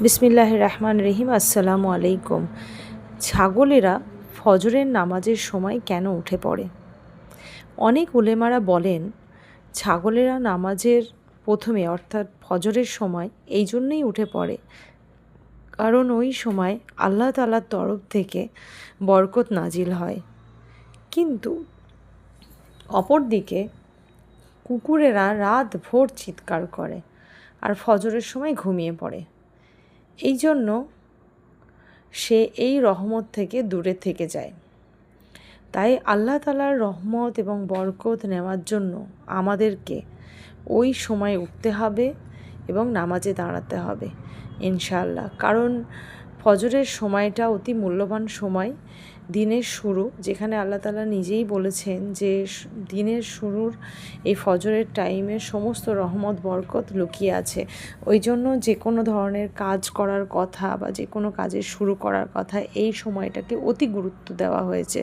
বিসমিল্লাহ রহমান রহিম, আসসালামু আলাইকুম। ছাগলেরা ফজরের নামাজের সময় কেন উঠে পড়ে? অনেক উলেমারা বলেন, ছাগলেরা নামাজের প্রথমে, অর্থাৎ ফজরের সময়, এই জন্যই উঠে পড়ে। কারণ ওই সময় আল্লাহ তালার তরফ থেকে বরকত নাজিল হয়। কিন্তু অপরদিকে কুকুরেরা রাত ভোর চিৎকার করে। আর ফজরের সময় ঘুমিয়ে পড়ে। এই জন্য সে এই রহমত থেকে দূরে থেকে যায়। তাই আল্লাহ তালার রহমত এবং বরকত নেওয়ার জন্য আমাদেরকে ওই সময় উঠতে হবে এবং নামাজে দাঁড়াতে হবে ইনশাল্লাহ কারণ ফজরের সময়টা অতি মূল্যবান সময়, দিনের শুরু, যেখানে আল্লাহ তালা নিজেই বলেছেন যে দিনের শুরুর এই ফজরের টাইমে সমস্ত রহমত, বরকত লুকিয়ে আছে। ওই জন্য যে কোনো ধরনের কাজ করার কথা বা যে কোনো কাজের শুরু করার কথা, এই সময়টাকে অতি গুরুত্ব দেওয়া হয়েছে।